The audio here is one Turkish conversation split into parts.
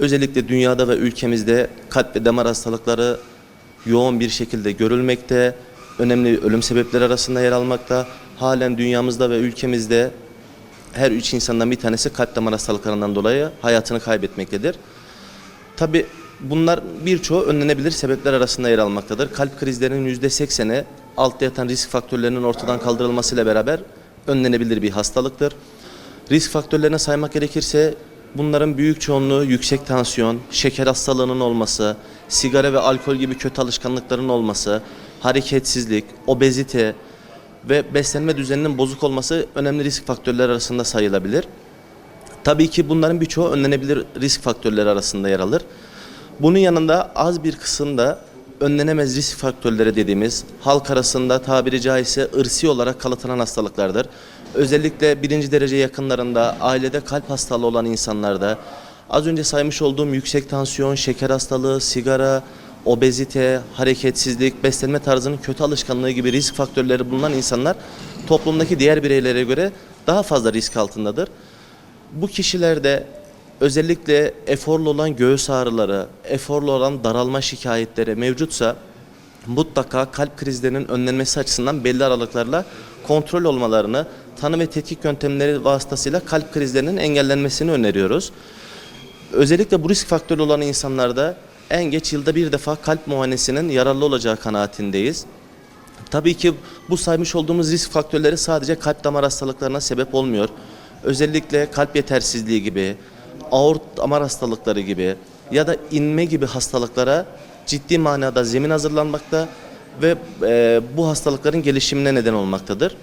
Özellikle dünyada ve ülkemizde kalp ve damar hastalıkları yoğun bir şekilde görülmekte, önemli ölüm sebepleri arasında yer almakta. Halen dünyamızda ve ülkemizde her üç insandan bir tanesi kalp damar hastalıklarından dolayı hayatını kaybetmektedir. Tabi bunlar birçoğu önlenebilir sebepler arasında yer almaktadır. Kalp krizlerinin %80'i altta yatan risk faktörlerinin ortadan kaldırılmasıyla beraber önlenebilir bir hastalıktır. Risk faktörlerine saymak gerekirse bunların büyük çoğunluğu yüksek tansiyon, şeker hastalığının olması, sigara ve alkol gibi kötü alışkanlıkların olması, hareketsizlik, obezite ve beslenme düzeninin bozuk olması önemli risk faktörleri arasında sayılabilir. Tabii ki bunların birçoğu önlenebilir risk faktörleri arasında yer alır. Bunun yanında az bir kısımda önlenemez risk faktörleri dediğimiz halk arasında tabiri caizse ırsi olarak kalıtılan hastalıklardır. Özellikle birinci derece yakınlarında, ailede kalp hastalığı olan insanlarda, az önce saymış olduğum yüksek tansiyon, şeker hastalığı, sigara, obezite, hareketsizlik, beslenme tarzının kötü alışkanlığı gibi risk faktörleri bulunan insanlar toplumdaki diğer bireylere göre daha fazla risk altındadır. Bu kişilerde özellikle eforlu olan göğüs ağrıları, eforlu olan daralma şikayetleri mevcutsa mutlaka kalp krizlerinin önlenmesi açısından belli aralıklarla kontrol olmalarını, tanı ve tetkik yöntemleri vasıtasıyla kalp krizlerinin engellenmesini öneriyoruz. Özellikle bu risk faktörü olan insanlarda en geç yılda bir defa kalp muayenesinin yararlı olacağı kanaatindeyiz. Tabii ki bu saymış olduğumuz risk faktörleri sadece kalp damar hastalıklarına sebep olmuyor. Özellikle kalp yetersizliği gibi, aort damar hastalıkları gibi ya da inme gibi hastalıklara ciddi manada zemin hazırlanmakta ve e, bu hastalıkların gelişimine neden olmaktadır.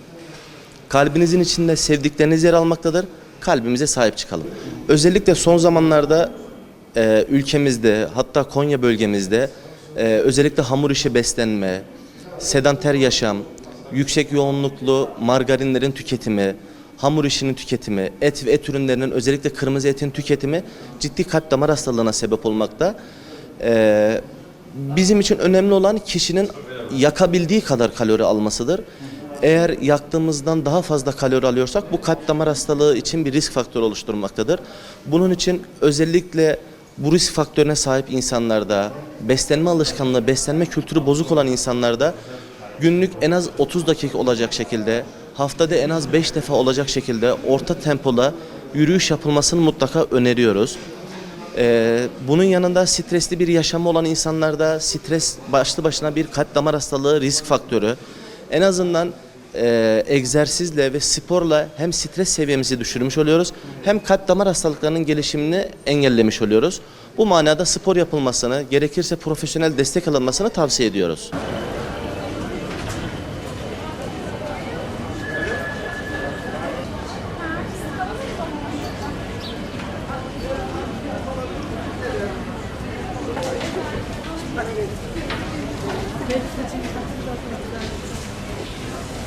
Kalbinizin içinde sevdikleriniz yer almaktadır. Kalbimize sahip çıkalım. Özellikle son zamanlarda e, ülkemizde hatta Konya bölgemizde e, özellikle hamur işi beslenme, sedanter yaşam, yüksek yoğunluklu margarinlerin tüketimi, hamur işinin tüketimi, et ve et ürünlerinin özellikle kırmızı etin tüketimi ciddi kalp damar hastalığına sebep olmakta. E, bizim için önemli olan kişinin yakabildiği kadar kalori almasıdır. Eğer yaktığımızdan daha fazla kalori alıyorsak bu kalp damar hastalığı için bir risk faktörü oluşturmaktadır. Bunun için özellikle bu risk faktörüne sahip insanlarda, beslenme alışkanlığı, beslenme kültürü bozuk olan insanlarda günlük en az 30 dakika olacak şekilde, haftada en az 5 defa olacak şekilde orta tempola yürüyüş yapılmasını mutlaka öneriyoruz. Ee, bunun yanında stresli bir yaşamı olan insanlarda stres başlı başına bir kalp damar hastalığı risk faktörü. En azından e, egzersizle ve sporla hem stres seviyemizi düşürmüş oluyoruz hem kalp damar hastalıklarının gelişimini engellemiş oluyoruz. Bu manada spor yapılmasını, gerekirse profesyonel destek alınmasını tavsiye ediyoruz.